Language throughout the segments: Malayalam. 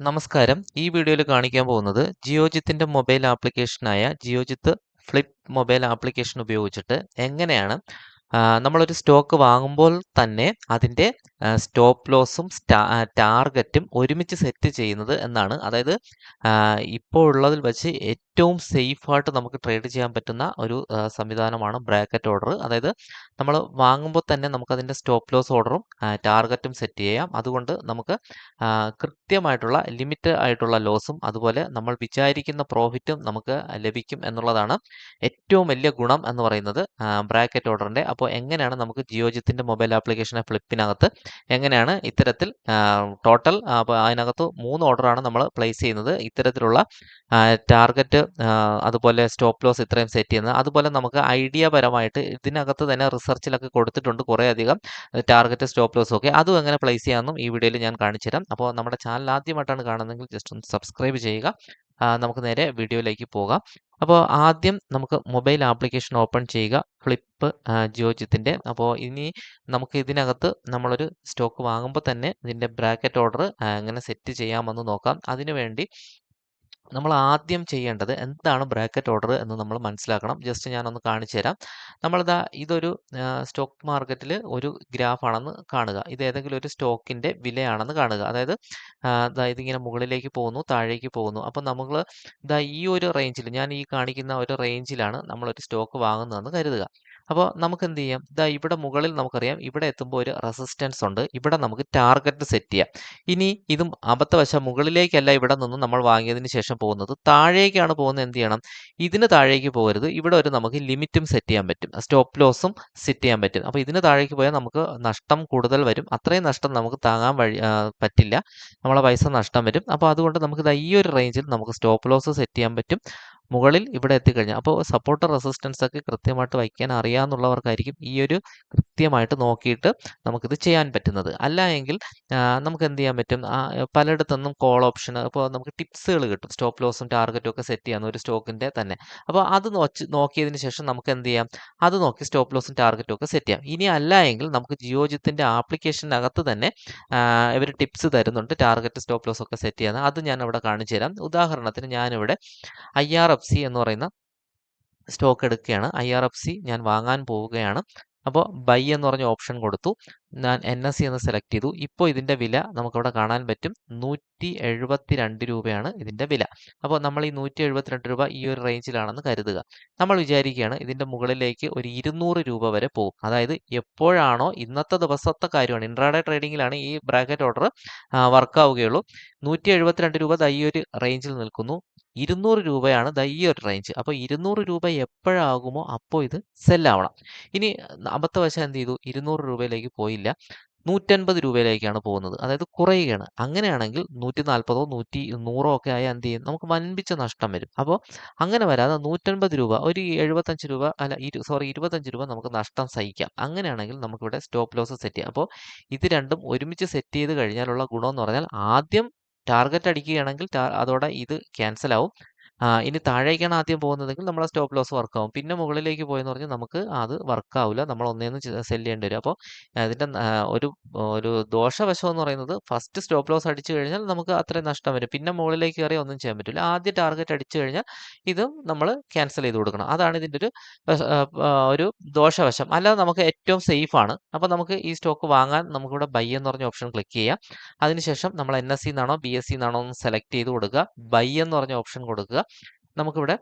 നമസ്കാരം. ഈ വീഡിയോയിൽ കാണിക്കാൻ പോകുന്നത് ജിയോജിത്തിന്റെ മൊബൈൽ ആപ്ലിക്കേഷനായ ജിയോജിത്ത് ഫ്ലിപ്പ് മൊബൈൽ ആപ്ലിക്കേഷൻ ഉപയോഗിച്ചിട്ട് എങ്ങനെയാണ് നമ്മളൊരു സ്റ്റോക്ക് വാങ്ങുമ്പോൾ തന്നെ അതിന്റെ സ്റ്റോപ്പ് ലോസും ടാർഗറ്റും ഒരുമിച്ച് സെറ്റ് ചെയ്യുന്നത് എന്നാണ്. അതായത് ഇപ്പോൾ ഉള്ളതിൽ വെച്ച് ഏറ്റവും സേഫായിട്ട് നമുക്ക് ട്രേഡ് ചെയ്യാൻ പറ്റുന്ന ഒരു സംവിധാനമാണ് ബ്രാക്കറ്റ് ഓർഡർ. അതായത് നമ്മൾ വാങ്ങുമ്പോൾ തന്നെ നമുക്കതിന്റെ സ്റ്റോപ്പ് ലോസ് ഓർഡറും ടാർഗറ്റും സെറ്റ് ചെയ്യാം. അതുകൊണ്ട് നമുക്ക് കൃത്യമായിട്ടുള്ള ലിമിറ്റ് ആയിട്ടുള്ള ലോസും അതുപോലെ നമ്മൾ വിചാരിക്കുന്ന പ്രോഫിറ്റും നമുക്ക് ലഭിക്കും എന്നുള്ളതാണ് ഏറ്റവും വലിയ ഗുണം എന്ന് പറയുന്നത് ബ്രാക്കറ്റ് ഓർഡറിന്റെ. അപ്പോൾ എങ്ങനെയാണ് നമുക്ക് ജിയോജിത്തിന്റെ മൊബൈൽ ആപ്ലിക്കേഷനെ ഫ്ലിപ്പിനകത്ത് എങ്ങനെയാണ് ഇത്തരത്തിൽ ടോട്ടൽ അപ്പോൾ അതിനകത്ത് മൂന്ന് ഓർഡറാണ് നമ്മൾ പ്ലേസ് ചെയ്യുന്നത്. ഇത്തരത്തിലുള്ള ടാർഗറ്റ് അതുപോലെ സ്റ്റോപ്പ് ലോസ് ഇത്രയും സെറ്റ് ചെയ്യുന്നത്. അതുപോലെ നമുക്ക് ഐഡിയ പരമായിട്ട് ഇതിനകത്ത് തന്നെ റിസർച്ചിലൊക്കെ കൊടുത്തിട്ടുണ്ട് കുറേ അധികം ടാർഗറ്റ് സ്റ്റോപ്പ് ലോസ് ഒക്കെ. അതും എങ്ങനെ പ്ലേസ് ചെയ്യാമെന്നും ഈ വീഡിയോയിൽ ഞാൻ കാണിച്ചു തരാം. അപ്പോൾ നമ്മുടെ ചാനൽ ആദ്യമായിട്ടാണ് കാണുന്നതെങ്കിൽ ജസ്റ്റ് ഒന്ന് സബ്സ്ക്രൈബ് ചെയ്യുക. നമുക്ക് നേരെ വീഡിയോയിലേക്ക് പോകാം. അപ്പോൾ ആദ്യം നമുക്ക് മൊബൈൽ ആപ്ലിക്കേഷൻ ഓപ്പൺ ചെയ്യുക. ഫ്ലിപ്പ് ജിയോജിത്തിന്റെ അപ്പോൾ ഇനി നമുക്ക് ഇതിനകത്ത് നമ്മളൊരു സ്റ്റോക്ക് വാങ്ങുമ്പോൾ തന്നെ ഇതിന്റെ ബ്രാക്കറ്റ് ഓർഡർ എങ്ങനെ സെറ്റ് ചെയ്യാമെന്ന് നോക്കാം. അതിനുവേണ്ടി നമ്മൾ ആദ്യം ചെയ്യേണ്ടത് എന്താണ് ബ്രാക്കറ്റ് ഓർഡർ എന്ന് നമ്മൾ മനസ്സിലാക്കണം. ജസ്റ്റ് ഞാനൊന്ന് കാണിച്ചു തരാം. നമ്മളിതാ ഇതൊരു സ്റ്റോക്ക് മാർക്കറ്റിൽ ഒരു ഗ്രാഫാണെന്ന് കാണുക. ഇത് ഏതെങ്കിലും ഒരു സ്റ്റോക്കിന്റെ വിലയാണെന്ന് കാണുക. അതായത് അതായത് ഇങ്ങനെ മുകളിലേക്ക് പോകുന്നു താഴേക്ക് പോകുന്നു. അപ്പോൾ നമ്മൾ ഇതാ ഈ ഒരു റേഞ്ചിൽ ഞാൻ ഈ കാണിക്കുന്ന ഒരു റേഞ്ചിലാണ് നമ്മളൊരു സ്റ്റോക്ക് വാങ്ങുന്നതെന്ന് കരുതുക. അപ്പോൾ നമുക്ക് എന്ത് ചെയ്യാം ഇതാ ഇവിടെ മുകളിൽ നമുക്കറിയാം ഇവിടെ എത്തുമ്പോൾ ഒരു റെസിസ്റ്റൻസ് ഉണ്ട്. ഇവിടെ നമുക്ക് ടാർഗറ്റ് സെറ്റ് ചെയ്യാം. ഇനി ഇതും അബദ്ധവശം മുകളിലേക്കല്ല ഇവിടെ നിന്ന് നമ്മൾ വാങ്ങിയതിന് ശേഷം പോകുന്നത്. താഴേക്കാണ് പോകുന്നത് എന്ത് ചെയ്യണം? ഇതിന് താഴേക്ക് പോകരുത്. ഇവിടെ ഒരു നമുക്ക് ലിമിറ്റും സെറ്റ് ചെയ്യാൻ പറ്റും. സ്റ്റോപ്പ് ലോസും സെറ്റ് ചെയ്യാൻ പറ്റും. അപ്പോൾ ഇതിന് താഴേക്ക് പോയാൽ നമുക്ക് നഷ്ടം കൂടുതൽ വരും. അത്രയും നഷ്ടം നമുക്ക് താങ്ങാൻ വഴി പറ്റില്ല. നമ്മളെ പൈസ നഷ്ടം വരും. അപ്പോൾ അതുകൊണ്ട് നമുക്ക് ഈ ഒരു റേഞ്ചിൽ നമുക്ക് സ്റ്റോപ്പ് ലോസ് സെറ്റ് ചെയ്യാൻ പറ്റും. മുകളിൽ ഇവിടെ എത്തിക്കഴിഞ്ഞാൽ അപ്പോൾ സപ്പോർട്ട് റെസിസ്റ്റൻസ് ഒക്കെ കൃത്യമായിട്ട് വയ്ക്കാൻ അറിയാമെന്നുള്ളവർക്കായിരിക്കും ഈ ഒരു കൃത്യമായിട്ട് നോക്കിയിട്ട് നമുക്കിത് ചെയ്യാൻ പറ്റുന്നത്. അല്ല എങ്കിൽ നമുക്ക് എന്ത് ചെയ്യാൻ പറ്റും? പലയിടത്തുനിന്നും കോൾ ഓപ്ഷൻ അപ്പോൾ നമുക്ക് ടിപ്സുകൾ കിട്ടും. സ്റ്റോപ്പ് ലോസും ടാർഗറ്റും ഒക്കെ സെറ്റ് ചെയ്യാൻ ഒരു സ്റ്റോക്കിന്റെ തന്നെ. അപ്പോൾ അത് നോക്കിയതിന് ശേഷം നമുക്ക് എന്ത് ചെയ്യാം? അത് നോക്കി സ്റ്റോപ്പ് ലോസും ടാർഗറ്റും ഒക്കെ സെറ്റ് ചെയ്യാം. ഇനി അല്ല എങ്കിൽ നമുക്ക് ജിയോജിത്തിന്റെ ആപ്ലിക്കേഷനകത്ത് തന്നെ ഇവർ ടിപ്സ് തരുന്നുണ്ട്. ടാർഗറ്റ് സ്റ്റോപ്പ് ലോസ് ഒക്കെ സെറ്റ് ചെയ്യാൻ. അത് ഞാൻ അവിടെ കാണിച്ചു തരാം ഉദാഹരണത്തിന് ഞാനിവിടെ ഐ ആർ എഫ് സി എന്ന് പറയുന്ന സ്റ്റോക്ക് എടുക്കുകയാണ്. ഐ ആർ എഫ് സി ഞാൻ വാങ്ങാൻ പോവുകയാണ്. അപ്പോൾ ബൈ എന്ന് പറഞ്ഞ ഓപ്ഷൻ കൊടുത്തു. ഞാൻ എൻ എസ് സി എന്ന് സെലക്ട് ചെയ്തു. ഇപ്പോൾ ഇതിന്റെ വില നമുക്കിവിടെ കാണാൻ പറ്റും. നൂറ്റി എഴുപത്തി രണ്ട് രൂപയാണ് ഇതിന്റെ വില. അപ്പോൾ നമ്മൾ ഈ നൂറ്റി എഴുപത്തിരണ്ട് രൂപ ഈ ഒരു റേഞ്ചിലാണെന്ന് കരുതുക. നമ്മൾ വിചാരിക്കുകയാണ് ഇതിന്റെ മുകളിലേക്ക് ഒരു ഇരുന്നൂറ് രൂപ വരെ പോകും. അതായത് എപ്പോഴാണോ ഇന്നത്തെ ദിവസത്തെ കാര്യമാണ്. ഇൻട്രാഡേ ട്രേഡിങ്ങിലാണ് ഈ ബ്രാക്കറ്റ് ഓർഡർ വർക്ക് ആവുകയുള്ളൂ. നൂറ്റി എഴുപത്തിരണ്ട് രൂപ ഈ ഒരു റേഞ്ചിൽ നിൽക്കുന്നു. ഇരുന്നൂറ് രൂപയാണ് ദ ഈ ഒരു റേഞ്ച് അപ്പോൾ ഇരുന്നൂറ് രൂപ എപ്പോഴാകുമോ അപ്പോൾ ഇത് സെല്ലാവണം ഇനി അബദ്ധവശാൽ എന്ത് ചെയ്തു? ഇരുന്നൂറ് രൂപയിലേക്ക് പോയില്ല. നൂറ്റൻപത് രൂപയിലേക്കാണ് പോകുന്നത്. അതായത് കുറയുകയാണ്. അങ്ങനെയാണെങ്കിൽ നൂറ്റി നാൽപ്പതോ നൂറ്റി നൂറോ ഒക്കെ ആയാൽ എന്ത് ചെയ്യും? നമുക്ക് വൻപിച്ച നഷ്ടം വരും. അപ്പോൾ അങ്ങനെ വരാതെ നൂറ്റൻപത് രൂപ ഒരു എഴുപത്തഞ്ച് രൂപ അല്ല ഇരു സോറി ഇരുപത്തഞ്ച് രൂപ നമുക്ക് നഷ്ടം സഹിക്കാം. അങ്ങനെയാണെങ്കിൽ നമുക്കിവിടെ സ്റ്റോപ്പ് ലോസ് സെറ്റ് ചെയ്യാം. അപ്പോൾ ഇത് രണ്ടും ഒരുമിച്ച് സെറ്റ് ചെയ്ത് കഴിഞ്ഞാലുള്ള ഗുണമെന്ന് പറഞ്ഞാൽ ആദ്യം ടാർഗറ്റ് അടിക്കുകയാണെങ്കിൽ അതോടെ ഇത് ക്യാൻസൽ ആവും. ആ, ഇനി താഴേക്കാണ് ആദ്യം പോകുന്നതെങ്കിൽ നമ്മളെ സ്റ്റോപ്പ് ലോസ് വർക്ക് ആവും. പിന്നെ മുകളിലേക്ക് പോയെന്ന് പറഞ്ഞാൽ നമുക്ക് അത് വർക്ക് ആവില്ല നമ്മൾ ഒന്നേന്ന് സെൽ ചെയ്യേണ്ടി വരും. അപ്പോൾ അതിന്റെ ഒരു ഒരു ദോഷവശം എന്ന് പറയുന്നത് ഫസ്റ്റ് സ്റ്റോപ്പ് ലോസ് അടിച്ചു കഴിഞ്ഞാൽ നമുക്ക് അത്രയും നഷ്ടം വരും. പിന്നെ മുകളിലേക്ക് കയറി ഒന്നും ചെയ്യാൻ പറ്റില്ല. ആദ്യ ടാർഗറ്റ് അടിച്ചു കഴിഞ്ഞാൽ ഇതും നമ്മൾ ക്യാൻസൽ ചെയ്ത് കൊടുക്കണം. അതാണ് ഇതിന്റെ ഒരു ആ, ആ, ഒരു ദോഷവശം. അല്ലാതെ നമുക്ക് ഏറ്റവും സേഫ് ആണ്. അപ്പോൾ നമുക്ക് ഈ സ്റ്റോക്ക് വാങ്ങാൻ നമുക്കിവിടെ ബൈ എന്ന് പറഞ്ഞ ഓപ്ഷൻ ക്ലിക്ക് ചെയ്യാം. അതിനുശേഷം നമ്മൾ എൻ എസ് സി എന്നാണോ ബി എസ് സി എന്നാണോ എന്ന് സെലക്ട് ചെയ്ത് കൊടുക്കുക. ബൈ എന്ന് പറഞ്ഞ ഓപ്ഷൻ കൊടുക്കുക. നമുക്കിവിടെ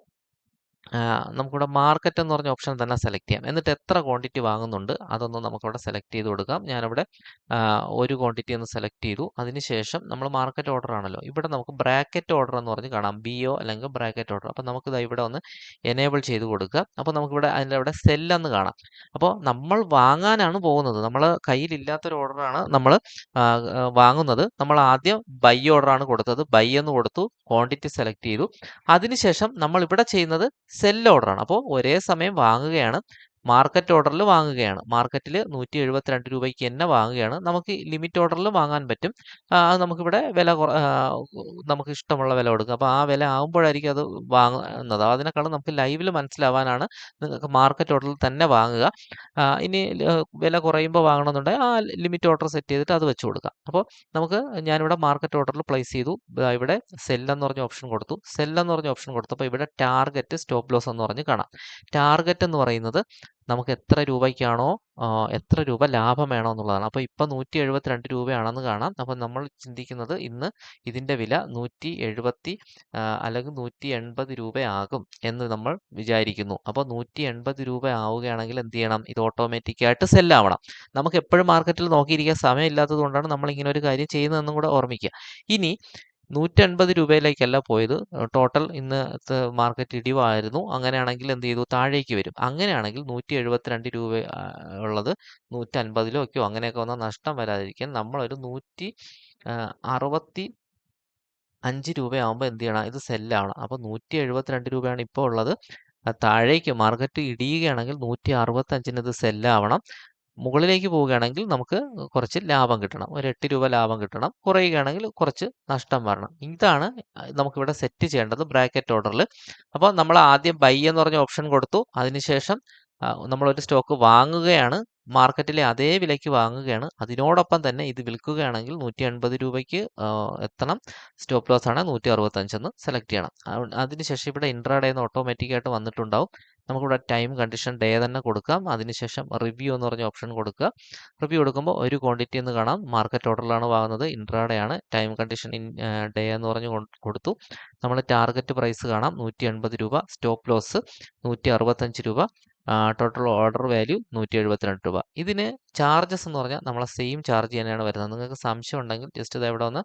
നമുക്കിവിടെ മാർക്കറ്റ് എന്ന് പറഞ്ഞ ഓപ്ഷൻ തന്നെ സെലക്ട് ചെയ്യാം. എന്നിട്ട് എത്ര ക്വാണ്ടിറ്റി വാങ്ങുന്നുണ്ട് അതൊന്ന് നമുക്കിവിടെ സെലക്ട് ചെയ്ത് കൊടുക്കാം. ഞാനിവിടെ ഒരു ക്വാണ്ടിറ്റി ഒന്ന് സെലക്ട് ചെയ്തു. അതിനുശേഷം നമ്മൾ മാർക്കറ്റ് ഓർഡർ ആണല്ലോ. ഇവിടെ നമുക്ക് ബ്രാക്കറ്റ് ഓർഡർ എന്ന് പറഞ്ഞ് കാണാം. ബി ഒ അല്ലെങ്കിൽ ബ്രാക്കറ്റ് ഓർഡർ അപ്പോൾ നമുക്ക് ഇവിടെ ഒന്ന് എനേബിൾ ചെയ്ത് കൊടുക്കുക. അപ്പോൾ നമുക്കിവിടെ അതിന്റെ അവിടെ സെല്ലെന്ന് കാണാം. അപ്പോൾ നമ്മൾ വാങ്ങാനാണ് പോകുന്നത്. നമ്മൾ കയ്യിലില്ലാത്തൊരു ഓർഡറാണ് നമ്മൾ വാങ്ങുന്നത്. നമ്മൾ ആദ്യം ബൈ ഓർഡറാണ് കൊടുത്തത്. ബൈ എന്ന് കൊടുത്തു ക്വാണ്ടിറ്റി സെലക്ട് ചെയ്തു. അതിനുശേഷം നമ്മൾ ഇവിടെ ചെയ്യുന്നത് സെൽ ഓർഡറാണ്. അപ്പോൾ ഒരേ സമയം വാങ്ങുകയാണ്. മാർക്കറ്റ് ഓർഡറിൽ വാങ്ങുകയാണ്. മാർക്കറ്റിൽ നൂറ്റി എഴുപത്തിരണ്ട് രൂപയ്ക്ക് തന്നെ വാങ്ങുകയാണ്. നമുക്ക് ലിമിറ്റ് ഓർഡറിൽ വാങ്ങാൻ പറ്റും. അത് നമുക്കിവിടെ വില നമുക്ക് ഇഷ്ടമുള്ള വില കൊടുക്കുക അപ്പോൾ ആ വില ആകുമ്പോഴായിരിക്കും അത് വാങ്ങുന്നത്. അതിനേക്കാളും നമുക്ക് ലൈവിൽ മനസ്സിലാവാനാണ് നിങ്ങൾക്ക് മാർക്കറ്റ് ഓർഡറിൽ തന്നെ വാങ്ങുക. ഇനി വില കുറയുമ്പോൾ വാങ്ങണമെന്നുണ്ടെങ്കിൽ ആ ലിമിറ്റ് ഓർഡർ സെറ്റ് ചെയ്തിട്ട് അത് വെച്ച് കൊടുക്കാം. അപ്പോൾ നമുക്ക് ഞാനിവിടെ മാർക്കറ്റ് ഓർഡറിൽ പ്ലേസ് ചെയ്തു. ഇവിടെ സെല്ലെന്ന് പറഞ്ഞ ഓപ്ഷൻ കൊടുത്തു. സെല്ലെന്ന് പറഞ്ഞ ഓപ്ഷൻ കൊടുത്തപ്പോൾ ഇവിടെ ടാർഗറ്റ് സ്റ്റോപ്പ് ലോസ് എന്ന് പറഞ്ഞ് കാണാം. ടാർഗറ്റ് എന്ന് പറയുന്നത് നമുക്ക് എത്ര രൂപയ്ക്കാണോ എത്ര രൂപ ലാഭം വേണോ എന്നുള്ളതാണ്. അപ്പോൾ ഇപ്പം നൂറ്റി എഴുപത്തിരണ്ട് രൂപയാണെന്ന് കാണാം. അപ്പോൾ നമ്മൾ ചിന്തിക്കുന്നത് ഇന്ന് ഇതിന്റെ വില നൂറ്റി എഴുപത്തി അല്ലെങ്കിൽ നൂറ്റി എൺപത് രൂപയാകും എന്ന് നമ്മൾ വിചാരിക്കുന്നു. അപ്പോൾ നൂറ്റി എൺപത് രൂപ ആവുകയാണെങ്കിൽ എന്ത് ചെയ്യണം? ഇത് ഓട്ടോമാറ്റിക്കായിട്ട് സെല്ലാവണം. നമുക്ക് എപ്പോഴും മാർക്കറ്റിൽ നോക്കിയിരിക്കാൻ സമയമില്ലാത്തത് കൊണ്ടാണ് നമ്മൾ ഇങ്ങനെ ഒരു കാര്യം ചെയ്യുന്നതെന്നും കൂടെ ഓർമ്മിക്കുക. ഇനി നൂറ്റൻപത് രൂപയിലേക്കല്ല പോയത്. ടോട്ടൽ ഇന്ന് മാർക്കറ്റ് ഇടിവായിരുന്നു. അങ്ങനെയാണെങ്കിൽ എന്ത് ചെയ്തു? താഴേക്ക് വരും. അങ്ങനെയാണെങ്കിൽ നൂറ്റി എഴുപത്തിരണ്ട് രൂപ ഉള്ളത് നൂറ്റൻപതിലോ ഒക്കെയോ അങ്ങനെയൊക്കെ വന്നാൽ നഷ്ടം വരാതിരിക്കാൻ നമ്മളൊരു നൂറ്റി അറുപത്തി അഞ്ച് രൂപയാകുമ്പോൾ എന്ത് ചെയ്യണം? ഇത് സെല്ലാണ് അപ്പോൾ നൂറ്റി എഴുപത്തിരണ്ട് രൂപയാണ് ഇപ്പോൾ ഉള്ളത്. താഴേക്ക് മാർക്കറ്റ് ഇടിയുകയാണെങ്കിൽ നൂറ്റി അറുപത്തഞ്ചിന് ഇത് സെല്ലാവണം. മുകളിലേക്ക് പോവുകയാണെങ്കിൽ നമുക്ക് കുറച്ച് ലാഭം കിട്ടണം. ഒരു എട്ട് രൂപ ലാഭം കിട്ടണം. കുറയുകയാണെങ്കിൽ കുറച്ച് നഷ്ടം വരണം. ഇതാണ് നമുക്കിവിടെ സെറ്റ് ചെയ്യേണ്ടത് ബ്രാക്കറ്റ് ഓർഡറിൽ അപ്പോൾ നമ്മൾ ആദ്യം ബൈ എന്ന് പറഞ്ഞ ഓപ്ഷൻ കൊടുത്തു. അതിനുശേഷം നമ്മളൊരു സ്റ്റോക്ക് വാങ്ങുകയാണ്. മാർക്കറ്റിലെ അതേ വിലയ്ക്ക് വാങ്ങുകയാണ്. അതിനോടൊപ്പം തന്നെ ഇത് വിൽക്കുകയാണെങ്കിൽ നൂറ്റി എൺപത് രൂപയ്ക്ക് എത്തണം. സ്റ്റോപ്പ് ലോസ് ആണ് നൂറ്റി അറുപത്തഞ്ചെന്ന് സെലക്ട് ചെയ്യണം. അതിനുശേഷം ഇവിടെ ഇൻട്രാഡേ എന്ന് ഓട്ടോമാറ്റിക്കായിട്ട് വന്നിട്ടുണ്ടാവും. നമുക്കിവിടെ ടൈം കണ്ടീഷൻ ഡേ തന്നെ കൊടുക്കാം. അതിനുശേഷം റിവ്യൂ എന്ന് പറഞ്ഞ ഓപ്ഷൻ കൊടുക്കുക. റിവ്യൂ കൊടുക്കുമ്പോൾ ഒരു ക്വാണ്ടിറ്റി എന്ന് കാണാം. മാർക്കറ്റ് ഓർഡറിലാണ് വാങ്ങുന്നത്. ഇൻട്രാഡേ ആണ്. ടൈം കണ്ടീഷൻ ഡേ എന്ന് പറഞ്ഞ് കൊടുത്തു. നമ്മൾ ടാർഗറ്റ് പ്രൈസ് കാണാം. നൂറ്റി രൂപ. സ്റ്റോപ്പ് ലോസ് നൂറ്റി രൂപ. ടോട്ടൽ ഓർഡർ വാല്യൂ നൂറ്റി എഴുപത്തിരണ്ട് രൂപ. ഇതിന് ചാർജസ് എന്ന് പറഞ്ഞാൽ നമ്മളെ സെയിം ചാർജ് തന്നെയാണ് വരുന്നത്. നിങ്ങൾക്ക് സംശയം ഉണ്ടെങ്കിൽ ജസ്റ്റ് ഇത് ഇവിടെ ഒന്ന്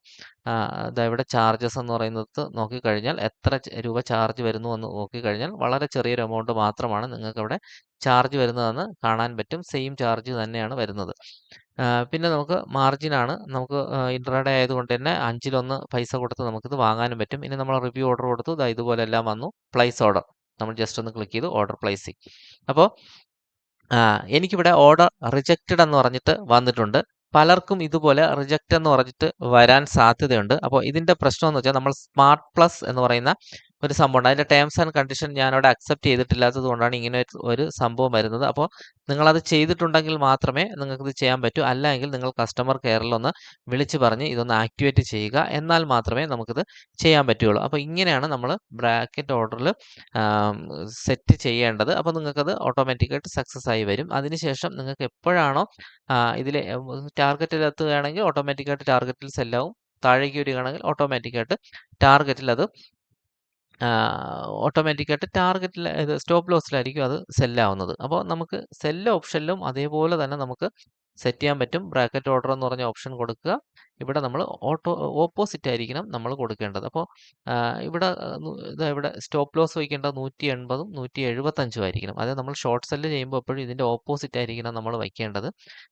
ഇവിടെ ചാർജസ് എന്ന് പറയുന്നത് നോക്കിക്കഴിഞ്ഞാൽ എത്ര രൂപ ചാർജ് വരുന്നു എന്ന് നോക്കിക്കഴിഞ്ഞാൽ വളരെ ചെറിയൊരു എമൗണ്ട് മാത്രമാണ് നിങ്ങൾക്ക് അവിടെ ചാർജ് വരുന്നതെന്ന് കാണാൻ പറ്റും. സെയിം ചാർജ് തന്നെയാണ് വരുന്നത്. പിന്നെ നമുക്ക് മാർജിനാണ് നമുക്ക് ഇൻട്രാഡേ ആയതുകൊണ്ട് തന്നെ അഞ്ചിലൊന്ന് പൈസ കൊടുത്ത് നമുക്കിത് വാങ്ങാനും പറ്റും. ഇനി നമ്മൾ റിവ്യൂ ഓർഡർ കൊടുത്തു. ഇതുപോലെ എല്ലാം വന്നു. പ്ലേസ് ഓർഡർ നമ്മൾ ജസ്റ്റ് ഒന്ന് ക്ലിക്ക് ചെയ്തു ഓർഡർ പ്ലേസിങ് അപ്പോൾ എനിക്കിവിടെ ഓർഡർ റിജക്റ്റഡ് എന്ന് പറഞ്ഞിട്ട് വന്നിട്ടുണ്ട്. പലർക്കും ഇതുപോലെ റിജക്റ്റ് എന്ന് പറഞ്ഞിട്ട് വരാൻ സാധ്യതയുണ്ട്. അപ്പോൾ ഇതിന്റെ പ്രശ്നം എന്ന് വെച്ചാൽ നമ്മൾ സ്മാർട്ട് പ്ലസ് എന്ന് പറയുന്ന ഒരു സംഭവം അതിന്റെ ടേംസ് ആൻഡ് കണ്ടീഷൻ ഞാൻ അവിടെ അക്സെപ്റ്റ് ചെയ്തിട്ടില്ലാത്തത് കൊണ്ടാണ് ഇങ്ങനെ ഒരു- സംഭവം വരുന്നത്. അപ്പോൾ നിങ്ങളത് ചെയ്തിട്ടുണ്ടെങ്കിൽ മാത്രമേ നിങ്ങൾക്ക് ഇത് ചെയ്യാൻ പറ്റൂ. അല്ലെങ്കിൽ നിങ്ങൾ കസ്റ്റമർ കെയറിൽ ഒന്ന് വിളിച്ച് പറഞ്ഞ് ഇതൊന്ന് ആക്ടിവേറ്റ് ചെയ്യുക. എന്നാൽ മാത്രമേ നമുക്കിത് ചെയ്യാൻ പറ്റുകയുള്ളൂ. അപ്പോൾ ഇങ്ങനെയാണ് നമ്മൾ ബ്രാക്കറ്റ് ഓർഡറിൽ സെറ്റ് ചെയ്യേണ്ടത്. അപ്പോൾ നിങ്ങൾക്കത് ഓട്ടോമാറ്റിക്കായിട്ട് സക്സസ് ആയി വരും. അതിനുശേഷം നിങ്ങൾക്ക് എപ്പോഴാണോ ഇതിൽ ടാർഗറ്റിൽ എത്തുകയാണെങ്കിൽ ഓട്ടോമാറ്റിക്കായിട്ട് ടാർഗറ്റിൽ സെല്ലാവും താഴേക്ക് വരികയാണെങ്കിൽ ഓട്ടോമാറ്റിക്കായിട്ട് ടാർഗറ്റിൽ അത് ഓട്ടോമാറ്റിക്കായിട്ട് ടാർഗറ്റിൽ സ്റ്റോപ്പ് ലോസിലായിരിക്കും അത് സെല്ലാവുന്നത് അപ്പോൾ നമുക്ക് സെല്ല് ഓപ്ഷനിലും അതേപോലെ തന്നെ നമുക്ക് സെറ്റ് ചെയ്യാൻ പറ്റും. ബ്രാക്കറ്റ് ഓർഡർ എന്ന് പറഞ്ഞ ഓപ്ഷൻ കൊടുക്കുക. ഇവിടെ നമ്മൾ ഓട്ടോ ഓപ്പോസിറ്റ് ആയിരിക്കണം നമ്മൾ കൊടുക്കേണ്ടത്. അപ്പോൾ ഇവിടെ ഇവിടെ സ്റ്റോപ്പ് ലോസ് വയ്ക്കേണ്ടത് നൂറ്റി എൺപതും നൂറ്റി എഴുപത്തഞ്ചും ആയിരിക്കണം. അതായത് നമ്മൾ ഷോർട്ട് സെല്ല് ചെയ്യുമ്പോൾ എപ്പോഴും ഇതിന്റെ ഓപ്പോസിറ്റ് ആയിരിക്കണം നമ്മൾ വയ്ക്കേണ്ടത്.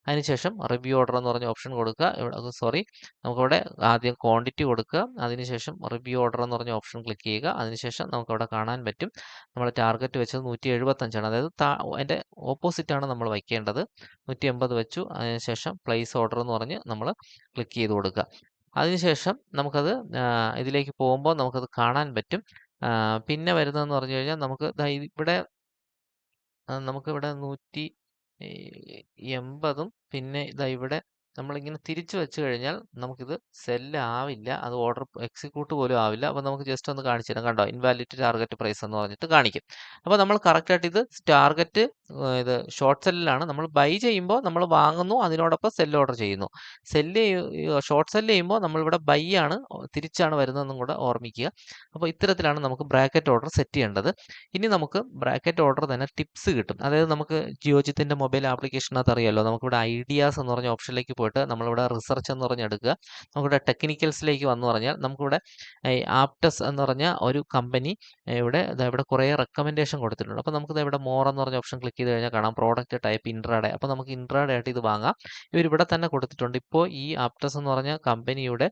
അതിനുശേഷം റിവ്യൂ ഓർഡർ എന്ന് പറഞ്ഞ ഓപ്ഷൻ കൊടുക്കുക. ഇവിടെ സോറി നമുക്കിവിടെ ആദ്യം ക്വാണ്ടിറ്റി കൊടുക്കുക. അതിനുശേഷം റിവ്യൂ ഓർഡർ എന്ന് പറഞ്ഞ ഓപ്ഷൻ ക്ലിക്ക് ചെയ്യുക. അതിനുശേഷം നമുക്കവിടെ കാണാൻ പറ്റും. നമ്മൾ ടാർഗറ്റ് വെച്ചത് നൂറ്റി എഴുപത്തഞ്ചാണ് അതായത് അതിന്റെ ഓപ്പോസിറ്റാണ് നമ്മൾ വയ്ക്കേണ്ടത്. നൂറ്റി എൺപത് വെച്ചു. അതിനുശേഷം പ്ലേസ് ഓർഡർ എന്ന് പറഞ്ഞ് നമ്മൾ ക്ലിക്ക് ചെയ്ത് കൊടുക്കുക. അതിനുശേഷം നമുക്കത് ഇതിലേക്ക് പോകുമ്പോൾ നമുക്കത് കാണാൻ പറ്റും. പിന്നെ വരുന്നതെന്ന് പറഞ്ഞു കഴിഞ്ഞാൽ നമുക്ക് ഇവിടെ നമുക്കിവിടെ നൂറ്റി എൺപതും പിന്നെ ഇതാ ഇവിടെ നമ്മളിങ്ങനെ തിരിച്ചു വെച്ച് കഴിഞ്ഞാൽ നമുക്കിത് സെല്ല് ആവില്ല അത് ഓർഡർ എക്സിക്യൂട്ട് പോലും ആവില്ല. അപ്പോൾ നമുക്ക് ജസ്റ്റ് ഒന്ന് കാണിച്ചു തരാം. കണ്ടോ? ഇൻവാലിഡ് ടാർഗറ്റ് പ്രൈസ് എന്ന് പറഞ്ഞിട്ട് കാണിക്കും. അപ്പോൾ നമ്മൾ കറക്റ്റായിട്ട് ഇത് ടാർഗറ്റ് ഇത് ഷോർട്ട് സെല്ലിലാണ്. നമ്മൾ ബൈ ചെയ്യുമ്പോൾ നമ്മൾ വാങ്ങുന്നു അതിനോടൊപ്പം സെല്ല് ഓർഡർ ചെയ്യുന്നു. സെല്ല് ഷോർട്ട് സെല്ല് ചെയ്യുമ്പോൾ നമ്മളിവിടെ ബൈ ആണ് തിരിച്ചാണ് വരുന്നതെന്നും കൂടെ ഓർമ്മിക്കുക. അപ്പോൾ ഇത്തരത്തിലാണ് നമുക്ക് ബ്രാക്കറ്റ് ഓർഡർ സെറ്റ് ചെയ്യേണ്ടത്. ഇനി നമുക്ക് ബ്രാക്കറ്റ് ഓർഡർ തന്നെ ടിപ്സ് കിട്ടും. അതായത് നമുക്ക് ജിയോജിത്തിന്റെ മൊബൈൽ ആപ്ലിക്കേഷനകത്ത് അറിയാമല്ലോ നമുക്കിവിടെ ഐഡിയാസ് എന്ന് പറഞ്ഞ ഓപ്ഷനിലേക്ക് പോയിട്ട് പോയിട്ട് നമ്മളിവിടെ റിസർച്ച് എന്ന് പറഞ്ഞെടുക്കുക നമുക്കിവിടെ ടെക്നിക്കൽസിലേക്ക് വന്നു പറഞ്ഞാൽ നമുക്കിവിടെ ആപ്റ്റസ് എന്ന് പറഞ്ഞ ഒരു കമ്പനി ഇവിടെ ഇവിടെ കുറേ റെക്കമെൻഡേഷൻ കൊടുത്തിട്ടുണ്ട്. അപ്പോൾ നമുക്ക് ഇവിടെ മോർ എന്ന് പറഞ്ഞ ഓപ്ഷൻ ക്ലിക്ക് ചെയ്ത് കഴിഞ്ഞാൽ കാണാം. പ്രോഡക്റ്റ് ടൈപ്പ് ഇൻട്രാഡേ അപ്പോൾ നമുക്ക് ഇൻട്രാഡേ ആയിട്ട് ഇത് വാങ്ങാം. ഇവരിവിടെ തന്നെ കൊടുത്തിട്ടുണ്ട്. ഇപ്പോൾ ഈ ആപ്റ്റസ് എന്ന് പറഞ്ഞ കമ്പനിയുടെ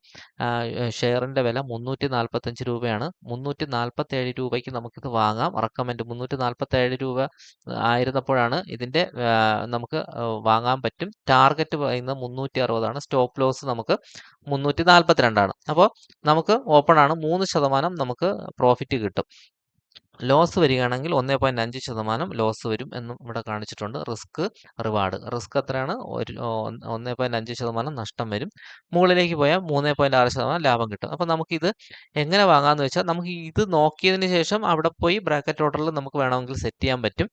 ഷെയറിന്റെ വില മുന്നൂറ്റി നാൽപ്പത്തഞ്ച് രൂപയാണ്. മുന്നൂറ്റി നാൽപ്പത്തേഴ് രൂപയ്ക്ക് നമുക്കിത് വാങ്ങാം. റെക്കമെൻഡ് മുന്നൂറ്റി നാൽപ്പത്തേഴ് രൂപ ആയിരുന്നപ്പോഴാണ് ഇതിന്റെ നമുക്ക് വാങ്ങാൻ പറ്റും. ടാർഗറ്റ് പറയുന്നത് മുന്നൂറ്റി അറുപതാണ് സ്റ്റോപ്പ് ലോസ് നമുക്ക് മുന്നൂറ്റി നാൽപ്പത്തിരണ്ടാണ് അപ്പോൾ നമുക്ക് ഓപ്പൺ ആണ്. മൂന്ന് ശതമാനം നമുക്ക് പ്രോഫിറ്റ് കിട്ടും. ലോസ് വരികയാണെങ്കിൽ ഒന്നേ പോയിന്റ് അഞ്ച് ശതമാനം ലോസ് വരും എന്നും ഇവിടെ കാണിച്ചിട്ടുണ്ട്. Risk reward. റിസ്ക് എത്രയാണ്? ഒരു ഒന്നേ പോയിന്റ് അഞ്ച് ശതമാനം നഷ്ടം വരും. മുകളിലേക്ക് പോയാൽ മൂന്നേ പോയിന്റ് ആറ് ശതമാനം ലാഭം കിട്ടും. അപ്പോൾ നമുക്കിത് എങ്ങനെ വാങ്ങാമെന്ന് വെച്ചാൽ നമുക്ക് ഇത് നോക്കിയതിന് ശേഷം അവിടെ പോയി ബ്രാക്കറ്റ് ഓർഡറിൽ നമുക്ക് വേണമെങ്കിൽ സെറ്റ് ചെയ്യാൻ പറ്റും.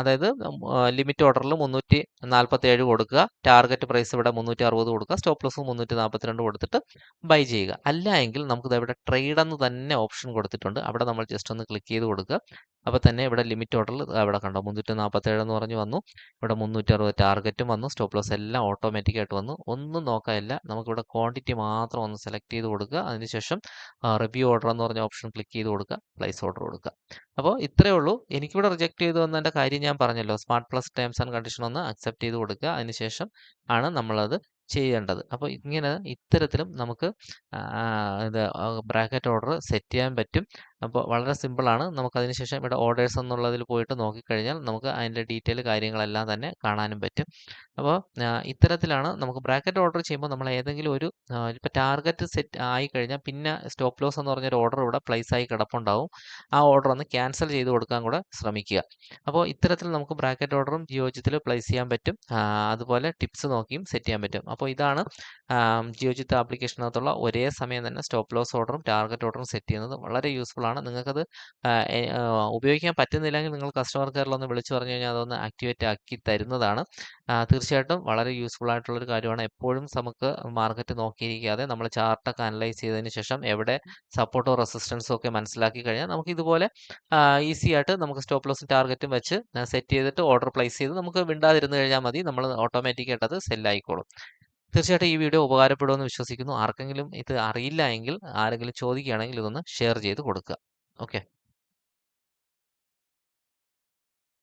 അതായത് ലിമിറ്റ് ഓർഡറിൽ മുന്നൂറ്റി നാൽപ്പത്തി ഏഴ് കൊടുക്കുക. ടാർഗറ്റ് പ്രൈസ് ഇവിടെ മുന്നൂറ്റി അറുപത് കൊടുക്കുക. സ്റ്റോപ്പ് ലോസ് മുന്നൂറ്റി കൊടുത്തിട്ട് ബൈ ചെയ്യുക. അല്ല എങ്കിൽ നമുക്കിത് ഇവിടെ ട്രേഡ് എന്ന് തന്നെ ഓപ്ഷൻ കൊടുത്തിട്ടുണ്ട്. അവിടെ നമ്മൾ ജസ്റ്റ് ഒന്ന് ക്ലിക്ക് കൊടുക്കുക. അപ്പോൾ തന്നെ ഇവിടെ ലിമിറ്റ് ഓർഡർ അവിടെ കണ്ടോ മുന്നൂറ്റി നാൽപ്പത്തേഴ് എന്ന് പറഞ്ഞ് വന്നു. ഇവിടെ മുന്നൂറ്റി അറുപത് ടാർഗറ്റും വന്നു. സ്റ്റോപ്പ് ലോസ് എല്ലാം ഓട്ടോമാറ്റിക്കായിട്ട് വന്നു. ഒന്നും നോക്കാനില്ല. നമുക്കിവിടെ ക്വാണ്ടിറ്റി മാത്രം ഒന്ന് സെലക്ട് ചെയ്ത് കൊടുക്കുക. അതിനുശേഷം റിവ്യൂ ഓർഡർ എന്ന് പറഞ്ഞ ഓപ്ഷൻ ക്ലിക്ക് ചെയ്ത് കൊടുക്കുക. പ്ലേസ് ഓർഡർ കൊടുക്കുക. അപ്പോൾ ഇത്രയേ ഉള്ളൂ. എനിക്കിവിടെ റിജക്ട് ചെയ്തു വന്നതിന്റെ കാര്യം ഞാൻ പറഞ്ഞല്ലോ. Smart plus terms and condition ഒന്ന് അക്സെപ്റ്റ് ചെയ്ത് കൊടുക്കുക. അതിനുശേഷം ആണ് നമ്മളത് ചെയ്യേണ്ടത്. അപ്പോൾ ഇങ്ങനെ ഇത്തരത്തിലും നമുക്ക് ഇത് ബ്രാക്കറ്റ് ഓർഡർ സെറ്റ് ചെയ്യാൻ പറ്റും. അപ്പോൾ വളരെ സിമ്പിളാണ്. നമുക്ക് അതിനുശേഷം ഇവിടെ ഓർഡേഴ്സ് എന്നുള്ളതിൽ പോയിട്ട് നോക്കിക്കഴിഞ്ഞാൽ നമുക്ക് അതിന്റെ ഡീറ്റെയിൽ കാര്യങ്ങളെല്ലാം തന്നെ കാണാനും പറ്റും. അപ്പോൾ ഇത്തരത്തിലാണ് നമുക്ക് ബ്രാക്കറ്റ് ഓർഡർ ചെയ്യുമ്പോൾ നമ്മൾ ഏതെങ്കിലും ഒരു ഇപ്പോൾ ടാർഗറ്റ് സെറ്റ് ആയി കഴിഞ്ഞാൽ പിന്നെ സ്റ്റോപ്പ് ലോസ് എന്ന് പറഞ്ഞൊരു ഓർഡർ ഇവിടെ പ്ലേസ് ആയി കിടപ്പുണ്ടാവും. ആ ഓർഡർ ഒന്ന് ക്യാൻസൽ ചെയ്ത് കൊടുക്കാൻ കൂടെ ശ്രമിക്കുക. അപ്പോൾ ഇത്തരത്തിൽ നമുക്ക് ബ്രാക്കറ്റ് ഓർഡറും ജിയോജിത്തിൽ പ്ലേസ് ചെയ്യാൻ പറ്റും. അതുപോലെ ടിപ്സ് നോക്കിയും സെറ്റ് ചെയ്യാൻ പറ്റും. അപ്പോൾ ഇതാണ് ജിയോജിത്ത് ആപ്ലിക്കേഷനകത്തുള്ള ഒരേ സമയം തന്നെ സ്റ്റോപ്പ് ലോസ് ഓർഡറും ടാർഗറ്റ് ഓർഡറും സെറ്റ് ചെയ്യുന്നത് വളരെ യൂസ്ഫുൾ ആണ്. നിങ്ങൾക്കത് ഉപയോഗിക്കാൻ പറ്റുന്നില്ലെങ്കിൽ നിങ്ങൾ കസ്റ്റമർ കെയറിൽ ഒന്ന് വിളിച്ചു പറഞ്ഞു കഴിഞ്ഞാൽ അതൊന്ന് ആക്ടിവേറ്റ് ആക്കി തരുന്നതാണ്. തീർച്ചയായിട്ടും വളരെ യൂസ്ഫുൾ ആയിട്ടുള്ള ഒരു കാര്യമാണ്. എപ്പോഴും നമുക്ക് മാർക്കറ്റ് നോക്കിയിരിക്കാതെ നമ്മൾ ചാർട്ടൊക്കെ അനലൈസ് ചെയ്തതിന് ശേഷം എവിടെ സപ്പോർട്ടോ റെസിസ്റ്റൻസോ ഒക്കെ മനസ്സിലാക്കി കഴിഞ്ഞാൽ നമുക്ക് ഇതുപോലെ ഈസി ആയിട്ട് നമുക്ക് സ്റ്റോപ്പ് ലോസും ടാർഗറ്റും വെച്ച് സെറ്റ് ചെയ്തിട്ട് ഓർഡർ പ്ലേസ് ചെയ്ത് നമുക്ക് വിണ്ടാതിരുന്നു കഴിഞ്ഞാൽ മതി. നമ്മൾ ഓട്ടോമാറ്റിക്കായിട്ട് അത് സെല്ലായിക്കോളും തീർച്ചയായിട്ടും ഈ വീഡിയോ ഉപകാരപ്പെടുമെന്ന് വിശ്വസിക്കുന്നു. ആർക്കെങ്കിലും ഇത് അറിയില്ല എങ്കിൽ ആരെങ്കിലും ചോദിക്കുകയാണെങ്കിൽ ഇതൊന്ന് ഷെയർ ചെയ്ത് കൊടുക്കുക. ഓക്കെ